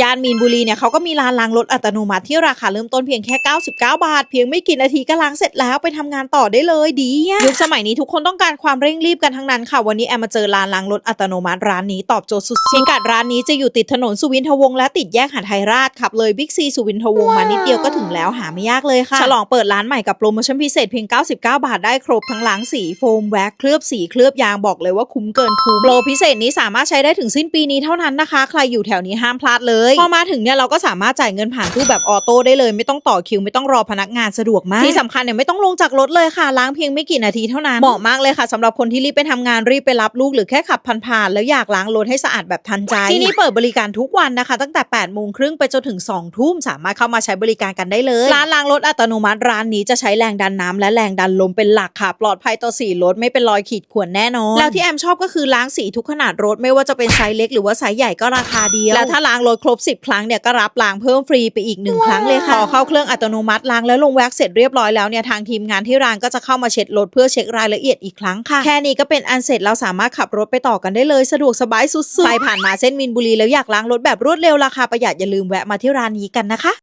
ยานมีนบุรีเนี่ยเขาก็มีร้านล้างรถอัตโนมัติที่ราคาเริ่มต้นเพียงแค่ 99 บาท เพียงไม่กี่นาทีก็ล้างเสร็จแล้วไปทำงานต่อได้เลยดีอะยุคสมัยนี้ทุกคนต้องการความเร่งรีบกันทั้งนั้นค่ะ วันนี้แอมมาเจอร้านล้างรถอัตโนมัติร้านนี้ตอบโจทย์สุดๆพิกัดร้านนี้จะอยู่ติดถนนสุวินทวงศ์และติดแยกหาดไทยราชขับเลยบิ๊กซีสุวินทวงศ์มานิดเดียวก็ถึงแล้วหาไม่ยากเลยค่ะฉลองเปิดร้านใหม่กับโปรโมชั่นพิเศษเพียง 99 บาทได้ครบทั้งล้างสีโฟมแว็กเคลือบสีเคลือบยางบอกเลยว่าคุ้มเกินคุ้มโปรพิเศษนี้สามารถใช้ได้ถึงสิ้นปีนี้เท่านั้นนะคะ ใครอยู่แถวนี้ห้ามพลาดเลยพอมาถึงเนี่ยเราก็สามารถจ่ายเงินผ่านตู้แบบออโต้ได้เลย ไม่ต้องต่อคิวไม่ต้องรอพนักงานสะดวกมากที่สำคัญเนี่ยไม่ต้องลงจากรถเลยค่ะล้างเพียงไม่กี่นาทีเท่านั้นเหมาะมากเลยค่ะสำหรับคนที่รีบไปทำงานรีบไปรับลูกหรือแค่ขับผ่านๆแล้วอยากล้างรถให้สะอาดแบบทันใจที่นี่เปิดบริการทุกวันนะคะ ตั้งแต่8โมงครึ่งไปจนถึง2ทุ่มสามารถเข้ามาใช้บริการกันได้เลยร้านล้างรถอัตโนมัติร้านนี้จะใช้แรงดันน้ำและแรงดันลมเป็นหลักค่ะ ปลอดภัยต่อสีรถไม่เป็นรอยขีดข่วนแน่นอนแล้วที่แอมชอบก็คือล้างสีทุกขนาดรถไม่ว่าจะเป็นไซส์เล็กหรือว่าไซส์ใหญ่ก็ราคาเดียวแล้วถ้าล้างรถครบ10 ครั้งเนี่ยก็รับล้างเพิ่มฟรีไปอีกหนึ่งครั้งเลยค่ะพอเข้าเครื่องอัตโนมัติล้างแล้วลงแว็กซ์เสร็จเรียบร้อยแล้วเนี่ยทางทีมงานที่ร้านก็จะเข้ามาเช็ดรถเพื่อเช็ครายละเอียดอีกครั้งค่ะ แค่นี้ก็เป็นอันเสร็จเราสามารถขับรถไปต่อกันได้เลยสะดวกสบายสุดๆใครผ่านมาเส้นมินบุรีแล้วอยากล้างรถแบบรวดเร็วราคาประหยัดอย่าลืมแวะมาที่ร้านนี้กันนะคะ